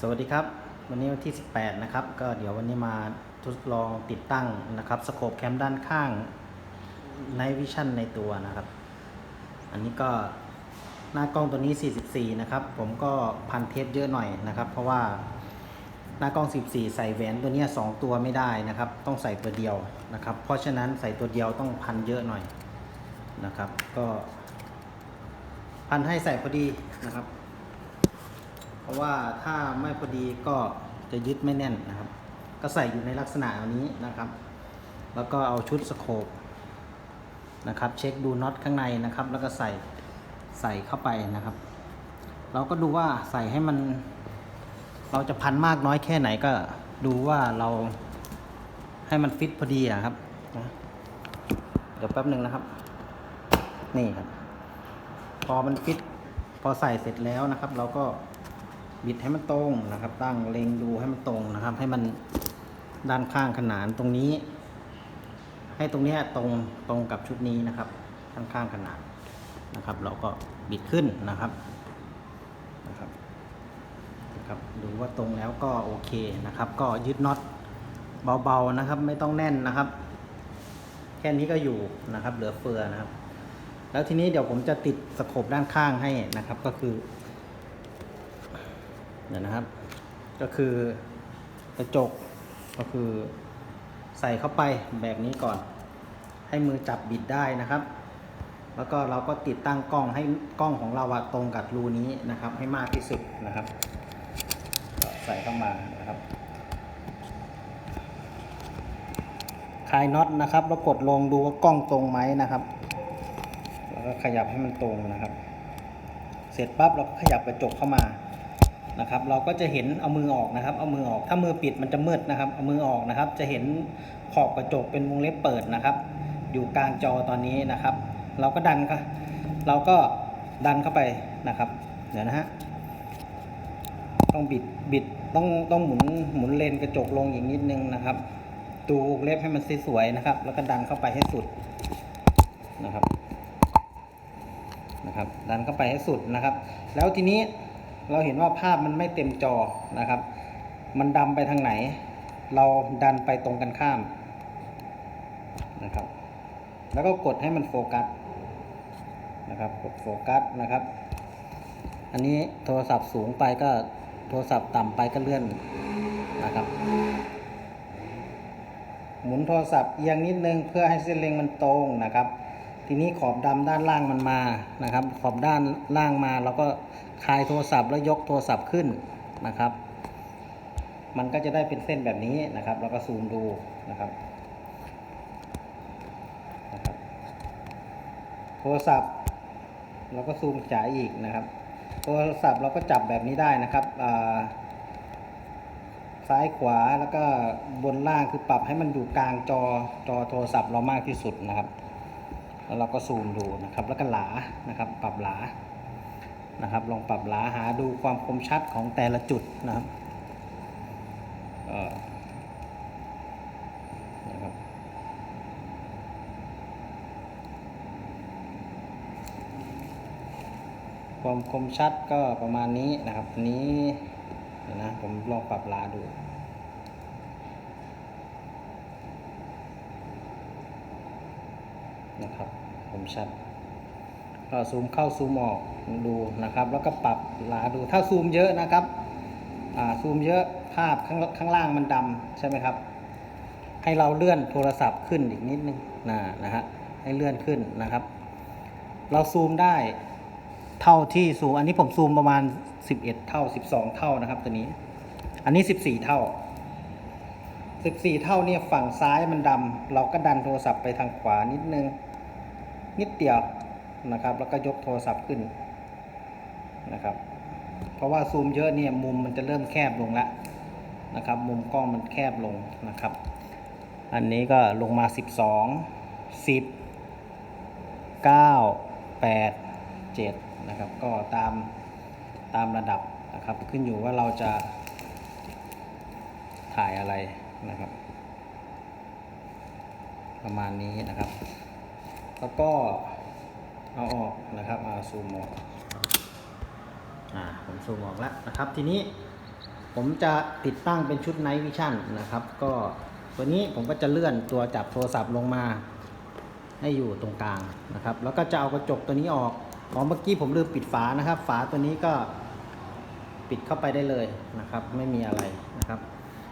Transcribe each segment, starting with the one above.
สวัสดีครับ วันนี้วันที่ 18 นะครับ ก็เดี๋ยววันนี้มาทดลองติดตั้งนะครับสโคปแคมด้านข้างในวิชั่นในตัวนะครับ อันนี้ก็หน้ากล้องตัวนี้ 44 นะครับ ผมก็พันเทปเยอะหน่อยนะครับ เพราะว่าหน้ากล้อง 14 ใส่แหวนตัวนี้ยสองตัวไม่ได้นะครับ ต้องใส่ตัวเดียวนะครับ เพราะฉะนั้นใส่ตัวเดียวต้องพันเยอะหน่อยนะครับ ก็พันให้ใส่พอดีนะครับ เพราะว่าถ้าไม่พอดีก็จะยึดไม่แน่นนะครับ ก็ใส่อยู่ในลักษณะนี้นะครับ แล้วก็เอาชุดสโคปนะครับ เช็คดูน็อตข้างในนะครับ แล้วก็ใส่ใส่เข้าไปนะครับ เราก็ดูว่าใส่ให้มัน เราจะพันมากน้อยแค่ไหนก็ดูว่าเราให้มันฟิตพอดีอะครับเดี๋ยวแป๊บหนึ่งนะครับ นี่ครับ พอมันฟิต พอใส่เสร็จแล้วนะครับ เราก็ บิดให้มันตรงนะครับ ตั้งเล็งดูให้มันตรงนะครับ ให้มันด้านข้างขนานตรงนี้ ให้ตรงนี้ตรงตรงกับชุดนี้นะครับข้างข้างขนานนะครับ เราก็บิดขึ้นนะครับนะครับนะครับดูว่าตรงแล้วก็โอเคนะครับ ก็ยึดน็อตเบาๆนะครับ ไม่ต้องแน่นนะครับ แค่นี้ก็อยู่นะครับ เหลือเฟือนะครับ แล้วทีนี้เดี๋ยวผมจะติดสโคปด้านข้างให้นะครับ ก็คือ เดี๋ยนะครับ ก็คือกระจกก็คือใส่เข้าไปแบบนี้ก่อน ให้มือจับบิดได้นะครับ แล้วก็เราก็ติดตั้งกล้องให้กล้องของเราอะตรงกับรูนี้นะครับ ให้มากที่สุดนะครับ ใส่เข้ามานะครับคลายน็อตนะครับแล้วกดลงดูว่ากล้องตรงไหมนะครับ แล้วก็ขยับให้มันตรงนะครับ เสร็จปั๊บเราก็ขยับกระจกเข้ามา นะครับ เราก็จะเห็นเอามือออกนะครับ เอามือออก ถ้ามือปิดมันจะมืดนะครับ เอามือออกนะครับ จะเห็นขอบกระจกเป็นวงเล็บเปิดนะครับ อยู่กลางจอตอนนี้นะครับ เราก็ดันค่ะเราก็ดันเข้าไปนะครับ เดี๋ยวนะฮะ ต้องบิดบิดต้องต้องหมุนหมุนเลนกระจกลงอย่างนิดนึงนะครับดูเล็บให้มันสวยๆนะครับ แล้วก็ดันเข้าไปให้สุดนะครับนะครับ ดันเข้าไปให้สุดนะครับ แล้วทีนี้ เราเห็นว่าภาพมันไม่เต็มจอนะครับ มันดำไปทางไหน เราดันไปตรงกันข้ามนะครับ แล้วก็กดให้มันโฟกัสนะครับ กดโฟกัสนะครับ อันนี้โทรศัพท์สูงไปก็โทรศัพท์ต่ำไปก็เลื่อนนะครับ หมุนโทรศัพท์เอียงนิดนึงเพื่อให้เส้นเล็งมันตรงนะครับ ทีนี้ขอบดำด้านล่างมันมานะครับ ขอบด้านล่างมาเราก็คลายโทรศัพท์แล้วยกโทรศัพท์ขึ้นนะครับ มันก็จะได้เป็นเส้นแบบนี้นะครับแล้วก็ซูมดูนะครับนะครับ โทรศัพท์เราก็ซูมจ๋าอีกนะครับ โทรศัพท์เราก็จับแบบนี้ได้นะครับซ้ายขวาแล้วก็บนล่างคือปรับให้มันอยู่กลางจอจอโทรศัพท์เรามากที่สุดนะครับ แล้วเราก็ซูมดูนะครับ แล้วก็หลานะครับ ปรับหลานะครับ ลองปรับหลาหาดูความคมชัดของแต่ละจุดนะครับนะครับความคมชัดก็ประมาณนี้นะครับนี้นะผมลองปรับหลาดู นะครับผมชัดก็ซูมเข้าซูมออกดูนะครับ แล้วก็ปรับหลาดูถ้าซูมเยอะนะครับอ่าซูมเยอะภาพข้างข้างล่างมันดำใช่ไหมครับ ให้เราเลื่อนโทรศัพท์ขึ้นอีกนิดนึงนะนะฮะให้เลื่อนขึ้นนะครับ เราซูมได้เท่าที่ซูมอันนี้ผมซูมประมาณ 11 เท่า 12 เท่านะครับตัวนี้ อันนี้ 14 เท่า 14 เท่าเนี่ยฝั่งซ้ายมันดำเราก็ดันโทรศัพท์ไปทางขวานิดนึง นิดเดียวนะครับ แล้วก็ยกโทรศัพท์ขึ้นนะครับ เพราะว่าซูมเยอะเนี่ยมุมมันจะเริ่มแคบลงแล้วนะครับ มุมกล้องมันแคบลงนะครับ อันนี้ก็ลงมา 12 10 9 8 7นะครับ ก็ตามตามระดับนะครับ ขึ้นอยู่ว่าเราจะถ่ายอะไรนะครับ ประมาณนี้นะครับ แล้วก็เอาออกนะครับเอาซูมออกอ่าผมซูมออกแล้วนะครับ ทีนี้ผมจะติดตั้งเป็นชุด Night Vision นะครับ ก็ตัวนี้ผมก็จะเลื่อนตัวจับโทรศัพท์ลงมา ให้อยู่ตรงกลางนะครับ แล้วก็จะเอากระจกตัวนี้ออกอ๋อเมื่อกี้ผมลืมปิดฝานะครับ ฝาตัวนี้ก็ปิดเข้าไปได้เลยนะครับ ไม่มีอะไรนะครับ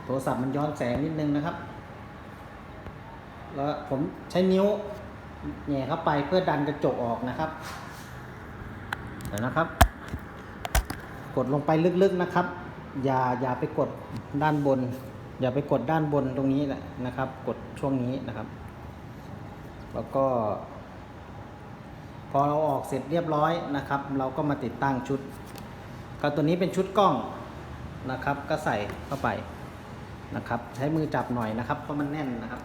โทรศัพท์มันย้อนแสงนิดนึงนะครับ แล้วผมใช้นิ้ว แหย่เข้าไปเพื่อดันกระจกออกนะครับเดี๋ยวนะครับ กดลงไปลึกๆนะครับ อย่าอย่าไปกดด้านบน อย่าไปกดด้านบนตรงนี้แหละนะครับ กดช่วงนี้นะครับ แล้วก็ พอเราออกเสร็จเรียบร้อยนะครับ เราก็มาติดตั้งชุดก็ตัวนี้เป็นชุดกล้องนะครับ ก็ใส่เข้าไปนะครับ ใช้มือจับหน่อยนะครับเพราะมันแน่นนะครับ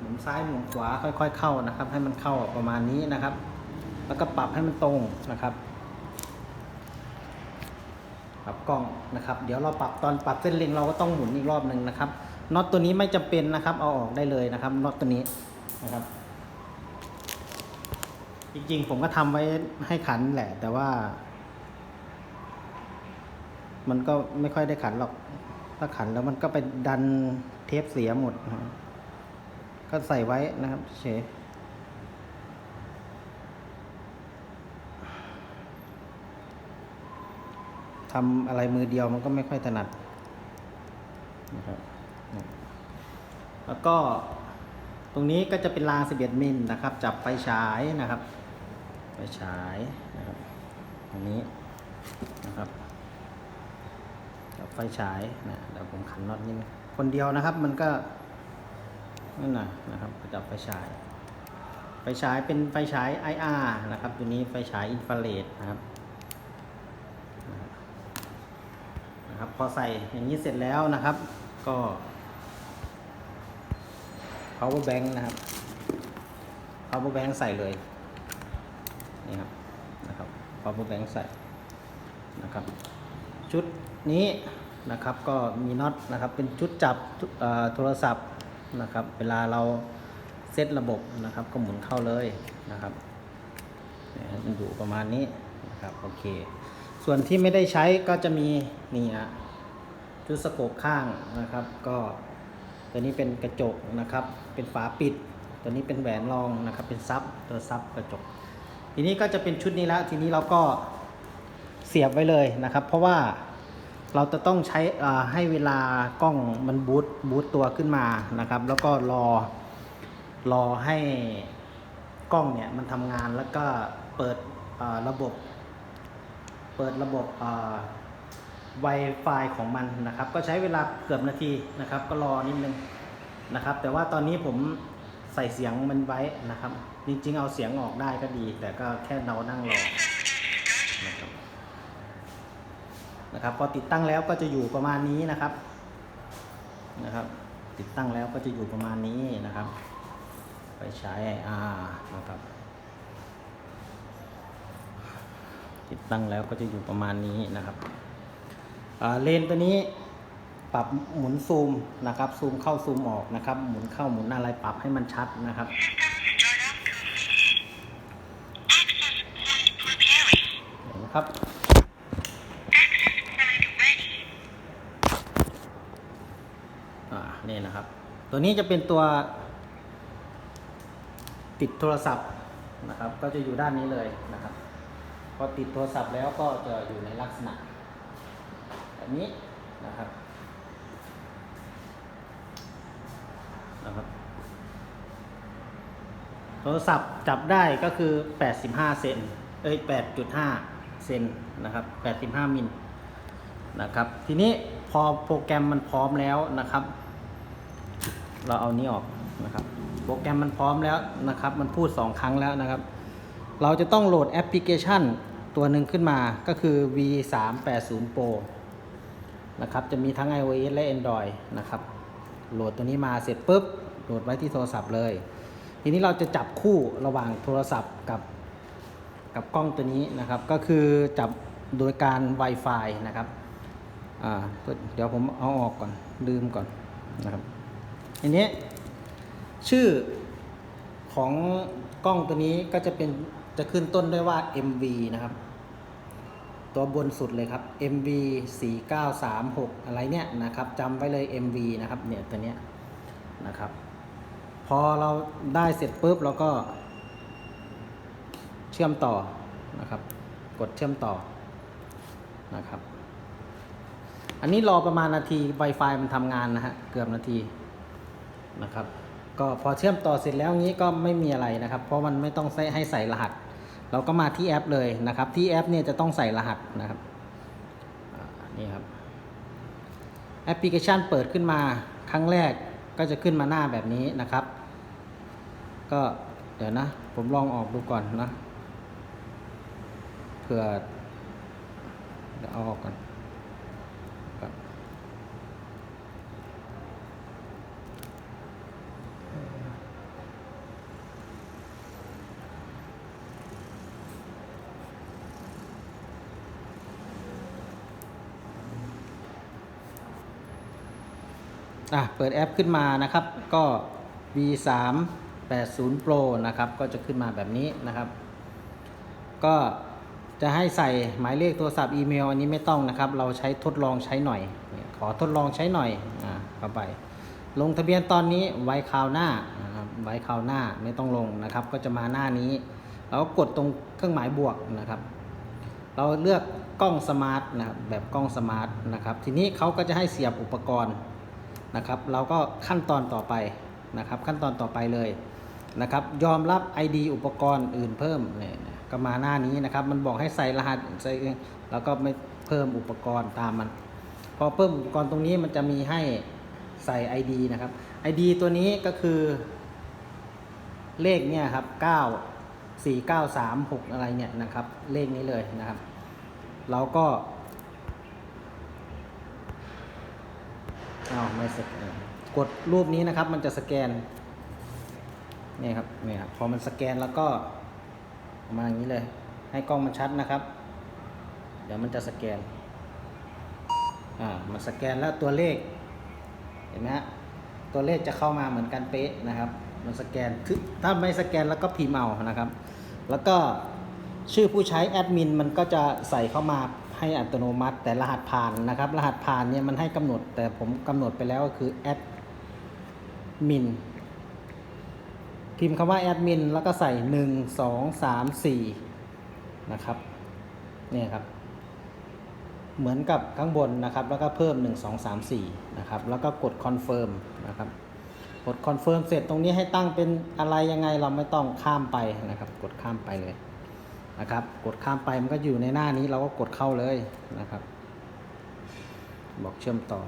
หมุนซ้ายหมุนขวาค่อย ๆ เข้านะครับ ให้มันเข้าประมาณนี้นะครับ แล้วก็ปรับให้มันตรงนะครับ ปรับกล้องนะครับ เดี๋ยวเราปรับตอนปรับเส้นเล็งเราก็ต้องหมุนอีกรอบหนึ่งนะครับน็อตตัวนี้ไม่จำเป็นนะครับ เอาออกได้เลยนะครับน็อตตัวนี้นะครับ จริงๆผมก็ทำไว้ให้ขันแหละ แต่ว่า มันก็ไม่ค่อยได้ขันหรอก ถ้าขันแล้วมันก็ไปดันเทปเสียหมดนะครับ ก็ใส่ไว้นะครับเฉยทำอะไรมือเดียวมันก็ไม่ค่อยถนัดนะครับแล้วก็ตรงนี้ก็จะเป็นราง 11 มิลนะครับ จับไฟฉายนะครับ ไฟฉายนะครับตรงนี้นะครับจับไฟฉายนะเดี๋ยวผมขันน็อตนิดนึงคนเดียวนะครับมันก็ นั่นน่ะนะครับจับไฟฉาย ไฟฉายเป็นไฟฉาย IR นะครับ ตัวนี้ไฟฉายอินฟราเรดนะครับนะครับ พอใส่อย่างนี้เสร็จแล้วนะครับ ก็ power bank นะครับ power bank ใส่เลยนี่ครับนะครับ power bank ใส่นะครับ ชุดนี้นะครับก็มีน็อตนะครับเป็นชุดจับโทรศัพท์ นะครับ เวลาเราเซตระบบนะครับ ก็หมุนเข้าเลยนะครับมันอยู่ประมาณนี้นะครับโอเค ส่วนที่ไม่ได้ใช้ก็จะมีนี่ฮะชุดสโคปข้างนะครับ ก็ตัวนี้เป็นกระจกนะครับ เป็นฝาปิด ตัวนี้เป็นแหวนรองนะครับ เป็นซับตัวซับกระจก ทีนี้ก็จะเป็นชุดนี้แล้วทีนี้เราก็เสียบไว้เลยนะครับ เพราะว่า เราจะต้องใช้ให้เวลากล้องมันบูตบูตตัวขึ้นมานะครับ แล้วก็รอรอให้กล้องเนี่ยมันทำงานแล้วก็เปิดระบบ เปิดระบบ Wi-Fi ของมันนะครับ ก็ใช้เวลาเกือบนาทีนะครับ ก็รอนิดนึงนะครับ แต่ว่าตอนนี้ผมใส่เสียงมันไว้นะครับ จริงๆ เอาเสียงออกได้ก็ดี แต่ก็แค่เรานั่งรอ นะครับพอติดตั้งแล้วก็จะอยู่ประมาณนี้นะครับนะครับ ติดตั้งแล้วก็จะอยู่ประมาณนี้นะครับ ไปใช้ IR นะครับ ติดตั้งแล้วก็จะอยู่ประมาณนี้นะครับเลนตัวนี้ปรับหมุนซูมนะครับ ซูมเข้าซูมออกนะครับ หมุนเข้าหมุนอะไรปรับให้มันชัดนะครับเห็นไหมครับ อ่า นี่นะครับ ตัวนี้จะเป็นตัวติดโทรศัพท์นะครับ ก็จะอยู่ด้านนี้เลยนะครับ พอติดโทรศัพท์แล้วก็จะอยู่ในลักษณะแบบนี้นะครับนะครับโทรศัพท์จับได้ก็คือ 85 เซนเอ้ย 8.5 เซนนะครับ 85 มิลนะครับ ทีนี้พอโปรแกรมมันพร้อมแล้วนะครับ เราเอานี้ออกนะครับ โปรแกรมมันพร้อมแล้วนะครับ มันพูด 2 ครั้งแล้วนะครับ เราจะต้องโหลดแอปพลิเคชันตัวหนึ่งขึ้นมาก็คือ V380 Pro นะครับ จะมีทั้ง iOS และ Android นะครับ โหลดตัวนี้มาเสร็จปุ๊บ โหลดไว้ที่โทรศัพท์เลย ทีนี้เราจะจับคู่ระหว่างโทรศัพท์กับกับกล้องตัวนี้นะครับ ก็คือจับโดยการ Wi-Fi นะครับ อ่า เดี๋ยวผมเอาออกก่อน ลืมก่อนนะครับ ทีนี้ชื่อของกล้องตัวนี้ก็จะเป็นจะขึ้นต้นด้วยว่า MV นะครับ ตัวบนสุดเลยครับ MV 4936 อะไรเนี่ยนะครับจำไว้เลย MV นะครับเนี่ยตัวเนี้ยนะครับ พอเราได้เสร็จปุ๊บเราก็ เชื่อมต่อนะครับ กดเชื่อมต่อนะครับ อันนี้รอประมาณนาที Wi-Fi มันทำงานนะฮะเกือบนาที นะครับ ก็พอเชื่อมต่อเสร็จแล้วงี้ก็ไม่มีอะไรนะครับ เพราะมันไม่ต้องใส่ให้ใส่รหัส เราก็มาที่แอปเลยนะครับ ที่แอปเนี่ยจะต้องใส่รหัสนะครับอ่านี่ครับแอปพลิเคชันเปิดขึ้นมาครั้งแรกก็จะขึ้นมาหน้าแบบนี้นะครับ ก็เดี๋ยวนะ ผมลองออกดูก่อนนะเผื่อเดี๋ยวเอาออกก่อน อะเปิดแอปขึ้นมานะครับ ก็ V3 80 Pro นะครับ ก็จะขึ้นมาแบบนี้นะครับ ก็จะให้ใส่หมายเลขโทรศัพท์อีเมลอันนี้ไม่ต้องนะครับ เราใช้ทดลองใช้หน่อย ขอทดลองใช้หน่อยอ่าเข้าไป ลงทะเบียนตอนนี้ไว้คราวหน้าไว้คราวหน้าไม่ต้องลงนะครับ ก็จะมาหน้านี้เรากดตรงเครื่องหมายบวกนะครับ เราเลือกกล้องสมาร์ทนะครับแบบกล้องสมาร์ทนะครับ ทีนี้เขาก็จะให้เสียบอุปกรณ์ นะครับ เราก็ขั้นตอนต่อไปนะครับ ขั้นตอนต่อไปเลยนะครับ ยอมรับ ID อุปกรณ์อื่นเพิ่มเนี่ยก็มาหน้านี้นะครับ มันบอกให้ใส่รหัสใส่แล้วก็ไม่เพิ่มอุปกรณ์ตามมัน พอเพิ่มอุปกรณ์ตรงนี้มันจะมีให้ใส่ ID นะครับ ID ตัวนี้ก็คือเลขเนี่ยครับ 9 4 9 3 6 อะไรเนี่ยนะครับ เลขนี้เลยนะครับ เราก็ อ้าวไม่สแกนกดรูปนี้นะครับ มันจะสแกนนี่ครับนี่ครับพอมันสแกนแล้วก็มาอย่างนี้เลย ให้กล้องมันชัดนะครับ เดี๋ยวมันจะสแกนอ่ามันสแกนแล้วตัวเลข เห็นไหมฮะตัวเลขจะเข้ามาเหมือนกันเป๊ะนะครับ มันสแกนคือถ้าไม่สแกนแล้วก็พิมพ์เอานะครับ แล้วก็ชื่อผู้ใช้แอดมินมันก็จะใส่เข้ามา ให้อัตโนมัติ แต่รหัสผ่านนะครับ รหัสผ่านเนี่ยมันให้กำหนด แต่ผมกำหนดไปแล้วก็คือแอดมินพิมพ์คำว่าแอดมินแล้วก็ใส่ 1 2 3 4 นะครับเนี่ยครับ เหมือนกับข้างบนนะครับ แล้วก็เพิ่ม 1 2 3 4 นะครับ แล้วก็กดคอนเฟิร์มนะครับกดคอนเฟิร์มเสร็จตรงนี้ให้ตั้งเป็นอะไรยังไงเราไม่ต้องข้ามไปนะครับ กดข้ามไปเลย นะครับ กดข้ามไปมันก็อยู่ในหน้านี้เราก็กดเข้าเลยนะครับ บอกเชื่อมต่อ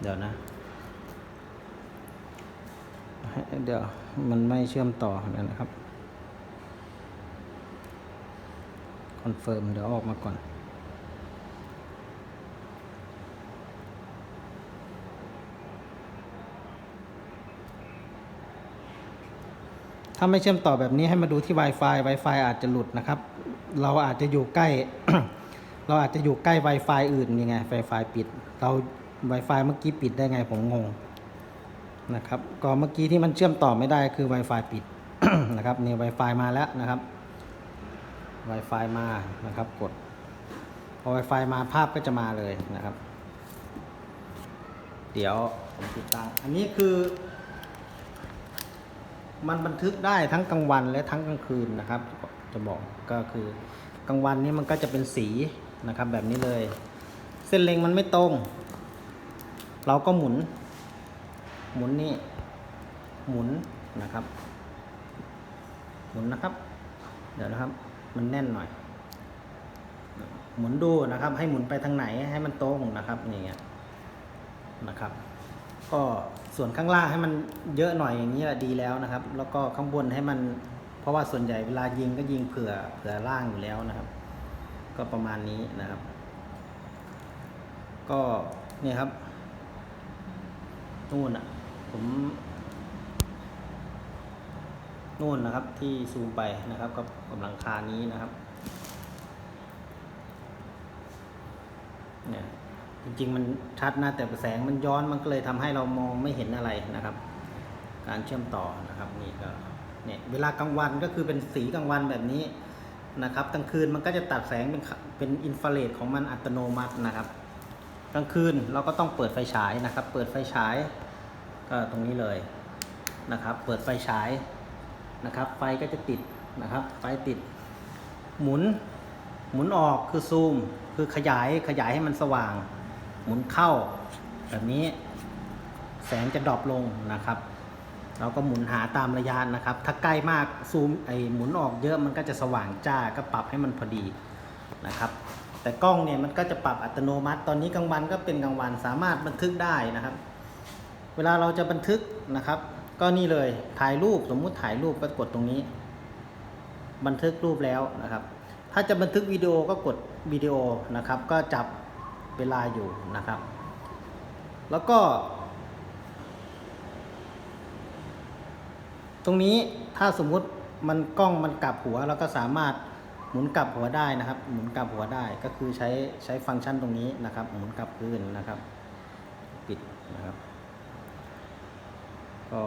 เดี๋ยวนะ เดี๋ยวมันไม่เชื่อมต่อนะครับ ค อนเฟิร์ม เดี๋ยวออกมาก่อน ถ้าไม่เชื่อมต่อแบบนี้ให้มาดูที่ Wi-Fi Wi-Fi อาจจะหลุดนะครับ เราอาจจะอยู่ใกล้ เราอาจจะอยู่ใกล้ Wi-Fi อื่นยังไง Wi-Fi ปิด เรา Wi-Fi เมื่อกี้ปิดได้ไงผมงงนะครับ ก็เมื่อกี้ที่มันเชื่อมต่อไม่ได้คือ Wi-Fi ปิดนะครับนี่ Wi-Fi มาแล้วนะครับ Wi-Fi มานะครับ กด พอ Wi-Fi มาภาพก็จะมาเลยนะครับ เดี๋ยวผมติดตั้งอันนี้คือ มันบันทึกได้ทั้งกลางวันและทั้งกลางคืนนะครับ จะบอกก็คือกลางวันนี้มันก็จะเป็นสีนะครับแบบนี้เลย เส้นเล็งมันไม่ตรง เราก็หมุน หมุนนี่ หมุนนะครับ หมุนนะครับ เดี๋ยวนะครับ มันแน่นหน่อย หมุนดูนะครับ ให้หมุนไปทางไหนให้มันตรงนะครับนี่เงี้ยนะครับ ก็ส่วนข้างล่างให้มันเยอะหน่อยอย่างนี้แหละดีแล้วนะครับ แล้วก็ข้างบนให้มัน เพราะว่าส่วนใหญ่เวลายิงก็ยิงเผื่อเผื่อล่างอยู่แล้วนะครับ ก็ประมาณนี้นะครับ ก็เนี่ยครับนู่นอะผม นู่นนะครับที่ซูมไปนะครับกับกับหลังคานี้นะครับเนี่ยจริงๆมันชัดนะแต่แสงมันย้อนมันก็เลยทำให้เรามองไม่เห็นอะไรนะครับ การเชื่อมต่อนะครับนี่ก็เนี่ยเวลากลางวันก็คือเป็นสีกลางวันแบบนี้นะครับกลางคืนมันก็จะตัดแสงเป็นเป็นอินฟราเรดของมันอัตโนมัตินะครับกลางคืนเราก็ต้องเปิดไฟฉายนะครับ เปิดไฟฉายก็ตรงนี้เลยนะครับ เปิดไฟฉาย นะครับ ไฟก็จะติดนะครับ ไฟติด หมุน หมุนออกคือซูม คือขยายขยายให้มันสว่าง หมุนเข้า แบบนี้แสงจะดรอปลงนะครับ เราก็หมุนหาตามระยะนะครับ ถ้าใกล้มากซูมไอหมุนออกเยอะมันก็จะสว่างจ้าก็ปรับให้มันพอดีนะครับ แต่กล้องเนี่ยมันก็จะปรับอัตโนมัติ ตอนนี้กลางวันก็เป็นกลางวันสามารถบันทึกได้นะครับ เวลาเราจะบันทึกนะครับ ก็นี่เลยถ่ายรูปสมมุติถ่ายรูปก็กดตรงนี้ บันทึกรูปแล้วนะครับ ถ้าจะบันทึกวิดีโอก็กดวิดีโอนะครับ ก็จับเวลาอยู่นะครับ แล้วก็ ตรงนี้ถ้าสมมุติมันกล้องมันกลับหัวเราก็สามารถหมุนกลับหัวได้นะครับ หมุนกลับหัวได้ก็คือใช้ใช้ฟังก์ชันตรงนี้นะครับ หมุนกลับคืนนะครับ ปิดนะครับ ก็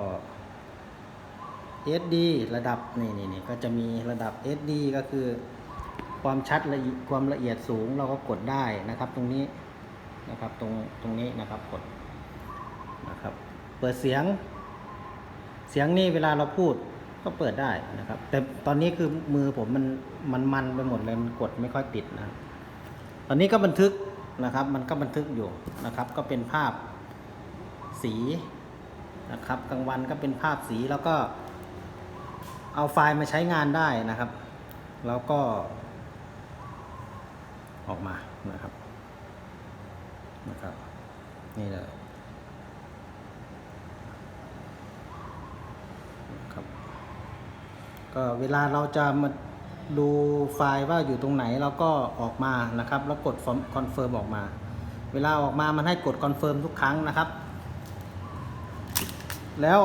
SD ระดับนี่นี่นี่ก็จะมีระดับ SD ก็คือความชัดละความละเอียดสูงเราก็กดได้นะครับ ตรงนี้นะครับตรงตรงนี้นะครับกดนะครับ เปิดเสียง เสียงนี่เวลาเราพูดก็เปิดได้นะครับ แต่ตอนนี้คือมือผมมันมันมันไปหมดเลยมันกดไม่ค่อยติดนะ ตอนนี้ก็บันทึกนะครับ มันก็บันทึกอยู่นะครับ ก็เป็นภาพสี นะครับกลางวันก็เป็นภาพสีแล้วก็ เอาไฟล์มาใช้งานได้นะครับ แล้วก็ ออกมานะครับนะครับ นี่เลยครับ ก็เวลาเราจะมาดูไฟล์ว่าอยู่ตรงไหนเราก็ออกมานะครับ แล้วกดคอนเฟิร์มออกมา เวลาออกมามันให้กดคอนเฟิร์มทุกครั้งนะครับ แล้ว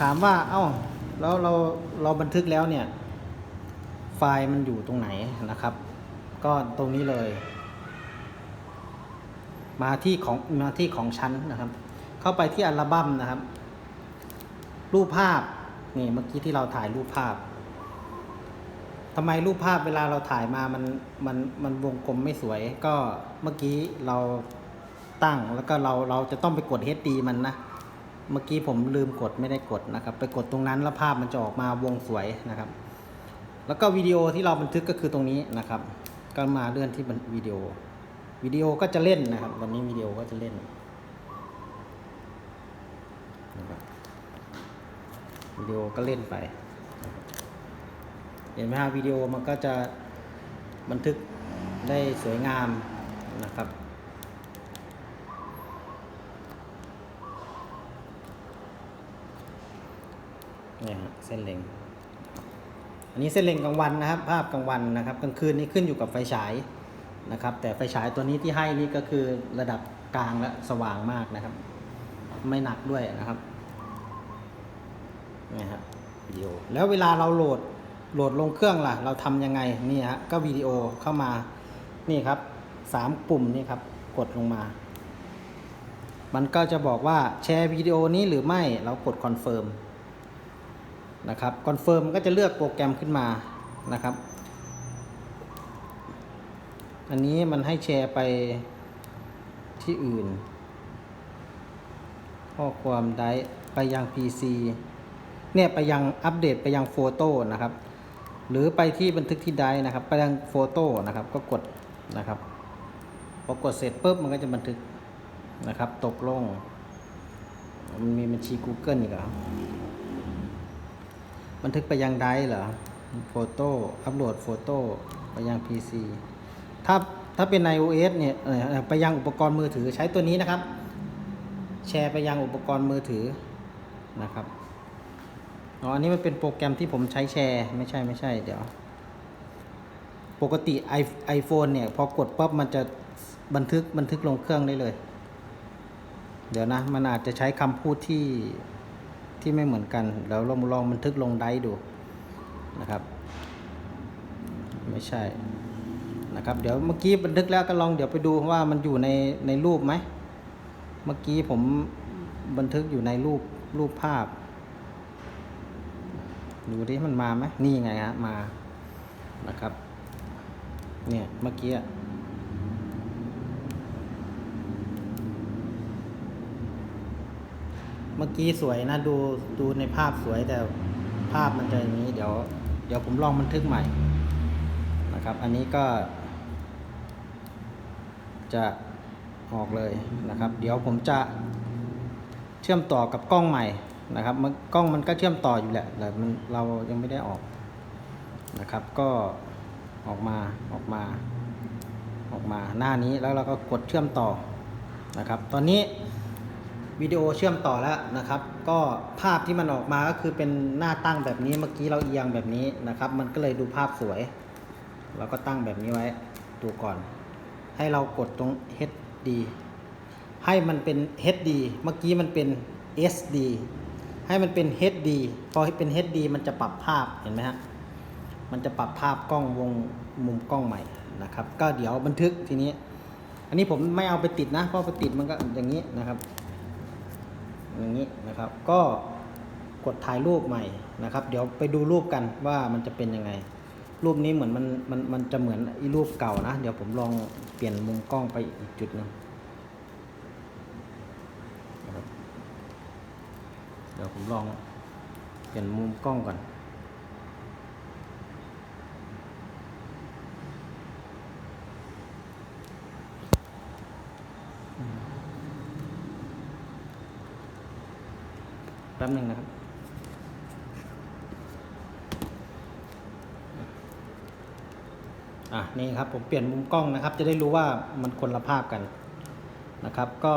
ถามว่า เอ้าแล้วเราเราบันทึกแล้วเนี่ย ไฟล์มันอยู่ตรงไหนนะครับ ก็ตรงนี้เลย มาที่ของมาที่ของชั้นนะครับ เข้าไปที่อัลบั้มนะครับ รูปภาพนี่เมื่อกี้ที่เราถ่ายรูปภาพทำไมรูปภาพเวลาเราถ่ายมามันมันมันวงกลมไม่สวย ก็เมื่อกี้เราตั้งแล้วก็เราเราจะต้องไปกด HD มันนะ เมื่อกี้ผมลืมกดไม่ได้กดนะครับ ไปกดตรงนั้นแล้วภาพมันจะออกมาวงสวยนะครับ แล้วก็วิดีโอที่เราบันทึกก็คือตรงนี้นะครับ ก็มาเลื่อนที่บันวิดีโอวิดีโอก็จะเล่นนะครับ วันนี้วิดีโอก็จะเล่นนะครับวิดีโอก็เล่นไป เห็นไหมครัวิดีโอมันก็จะบันทึกได้สวยงามนะครับ เนี่ยฮะเส้นเล็ง อันนี้เส้นเล็งกลางวันนะครับ ภาพกลางวันนะครับกลางคืนนี่ขึ้นอยู่กับไฟฉายนะครับ แต่ไฟฉายตัวนี้ที่ให้นี่ก็คือระดับกลางและสว่างมากนะครับ ไม่หนักด้วยนะครับนี่ครับวิดีโอแล้วเวลาเราโหลดโหลดลงเครื่องล่ะ เราทำยังไงนี่ฮะก็วิดีโอเข้ามานี่ครับสามปุ่มนี่ครับกดลงมา มันก็จะบอกว่าแชร์วิดีโอนี้หรือไม่เรากดคอนเฟิร์ม นะครับคอนเฟิร์มก็จะเลือกโปรแกรมขึ้นมานะครับ อันนี้มันให้แชร์ไปที่อื่น ข้อความได้ไปยัง PC เนี่ยไปยังอัปเดตไปยังโฟโต้นะครับ หรือไปที่บันทึกที่ไดร์นะครับ ไปยังโฟโต้นะครับ ก็กดนะครับพอกดเสร็จปุ๊บมันก็จะบันทึกนะครับ ตกลง มันมีบัญชี Google อีกเหรอ บันทึกไปยังไดร์เหรอโฟโต้อัปโหลดโฟโต้ไปยัง PC ถ้าถ้าเป็น iOS เนี่ยไปยังอุปกรณ์มือถือใช้ตัวนี้นะครับ แชร์ไปยังอุปกรณ์มือถือนะครับอ๋ออันนี้มันเป็นโปรแกรมที่ผมใช้แชร์ไม่ใช่ไม่ใช่เดี๋ยว ปกติ i- iPhone เนี่ยพอกดปั๊บมันจะบันทึกบันทึกลงเครื่องได้เลย เดี๋ยวนะ มันอาจจะใช้คำพูดที่ ที่ไม่เหมือนกัน แล้วลองลองบันทึกลงไดร์ดูนะครับ ไม่ใช่นะครับ เดี๋ยวเมื่อกี้บันทึกแล้วก็ลองเดี๋ยวไปดูว่ามันอยู่ในในรูปไหม เมื่อกี้ผมบันทึกอยู่ในรูปรูปภาพ ดูดิมันมาไหมนี่ไงฮะมานะครับ เนี่ยเมื่อกี้อะ เมื่อกี้สวยนะดูดูในภาพสวยแต่ภาพมันจะอย่างนี้ เดี๋ยว เดี๋ยวผมลองบันทึกใหม่นะครับ อันนี้ก็ จะออกเลยนะครับ เดี๋ยวผมจะเชื่อมต่อกับกล้องใหม่นะครับมันกล้องมันก็เชื่อมต่ออยู่แหละแต่มันเรายังไม่ได้ออกนะครับ ก็ออกมาออกมา ออกมาหน้านี้แล้วเราก็กดเชื่อมต่อนะครับ ตอนนี้ วิดีโอเชื่อมต่อแล้วนะครับ ก็ภาพที่มันออกมาก็คือเป็นหน้าตั้งแบบนี้เมื่อกี้เราเอียงแบบนี้นะครับ มันก็เลยดูภาพสวย เราก็ตั้งแบบนี้ไว้ดูก่อน ให้เรากดตรง HD ให้มันเป็น HD เมื่อกี้มันเป็น SD ให้มันเป็น HD พอเป็น HD มันจะปรับภาพเห็นไหมฮะมันจะปรับภาพกล้องวงมุมกล้องใหม่นะครับ ก็เดี๋ยวบันทึกทีนี้ อันนี้ผมไม่เอาไปติดนะ เพราะไปติดมันก็อย่างนี้นะครับ อย่างนี้นะครับ ก็กดถ่ายรูปใหม่นะครับ เดี๋ยวไปดูรูปกันว่ามันจะเป็นยังไง รูปนี้เหมือนมันมันมันจะเหมือนอีรูปเก่านะ เดี๋ยวผมลองเปลี่ยนมุมกล้องไปอีกจุดหนึ่งเดี๋ยวผมลองเปลี่ยนมุมกล้องก่อน แป๊บหนึ่งนะครับอะนี่ครับผมเปลี่ยนมุมกล้องนะครับ จะได้รู้ว่ามันคนละภาพกันนะครับ ก็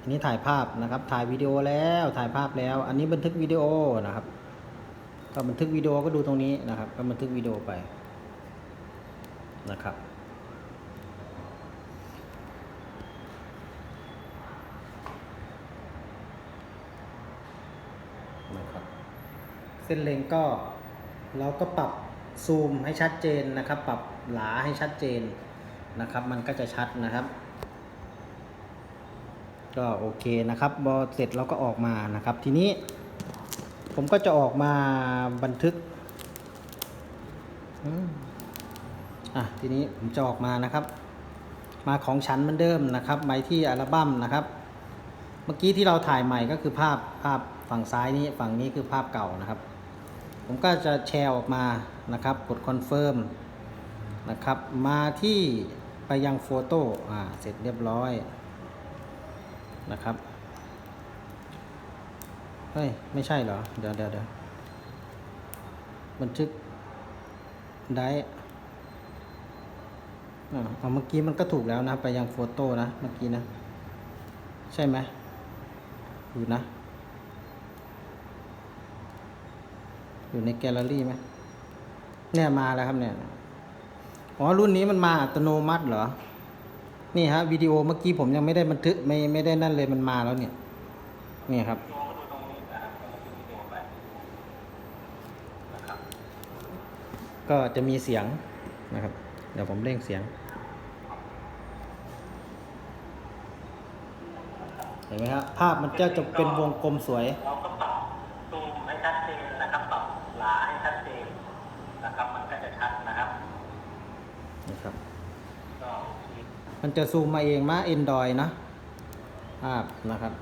อันนี้ถ่ายภาพนะครับ ถ่ายวิดีโอแล้วถ่ายภาพแล้ว อันนี้บันทึกวิดีโอนะครับ ก็บันทึกวิดีโอก็ดูตรงนี้นะครับ ก็บันทึกวิดีโอไปนะครับ ส้นเลนก็เราก็ปรับซูมให้ชัดเจนนะครับ ปรับหลาให้ชัดเจนนะครับ มันก็จะชัดนะครับ ก็โอเคนะครับบอเสร็จเราก็ออกมานะครับ ทีนี้ ผมก็จะออกมาบันทึกอะทีนี้ผมจะออกมานะครับ มาของฉันเหมือนเดิมนะครับไปที่อัลบั้มนะครับ เมื่อกี้ที่เราถ่ายใหม่ก็คือภาพภาพฝั่งซ้ายนี้ฝั่งนี้คือภาพเก่านะครับ ผมก็จะแชร์ออกมานะครับ กดคอนเฟิร์มนะครับ มาที่ไปยังโฟโต้อ่าเสร็จเรียบร้อยนะครับ เฮ้ย ไม่ใช่เหรอ เดี๋ยวเดี๋ยวเดี๋ยวบันทึกได้อ่าเอาเมื่อกี้มันก็ถูกแล้วนะ ไปยังโฟโต้นะ เมื่อกี้นะ ใช่ไหมอยู่นะ อยู่ในแกลเลอรี่ไหมเนี่ยมาแล้วครับเนี่ย อ๋อรุ่นนี้มันมาอัตโนมัติเหรอ นี่ฮะวิดีโอเมื่อกี้ผมยังไม่ได้บันทึกไม่ไม่ได้นั่นเลยมันมาแล้วเนี่ยนี่ครับ ก็จะมีเสียงนะครับ เดี๋ยวผมเร่งเสียง เห็นไหมครับภาพมันจะจะเป็นวงกลมสวย เราก็ปรับซูมให้ชัดเจนนะครับปรับหลาให้ชัดเจนนะครับ มันก็จะชัดนะครับ นะครับ ก็โอเค มันจะซูมมาเองมา Android นะภาพนะครับ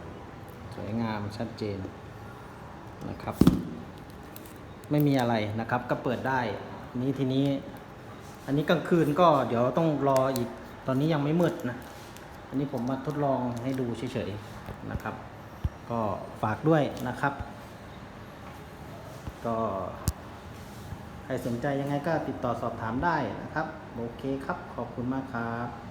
สวยงามชัดเจนนะครับ ไม่มีอะไรนะครับ ก็เปิดได้ นี้ทีนี้ อันนี้กลางคืนก็เดี๋ยวต้องรออีก ตอนนี้ยังไม่มืดนะ อันนี้ผมมาทดลองให้ดูเฉยๆนะครับ ก็ฝากด้วยนะครับ ก็ใครสนใจยังไงก็ติดต่อสอบถามได้นะครับ โอเคครับ ขอบคุณมากครับ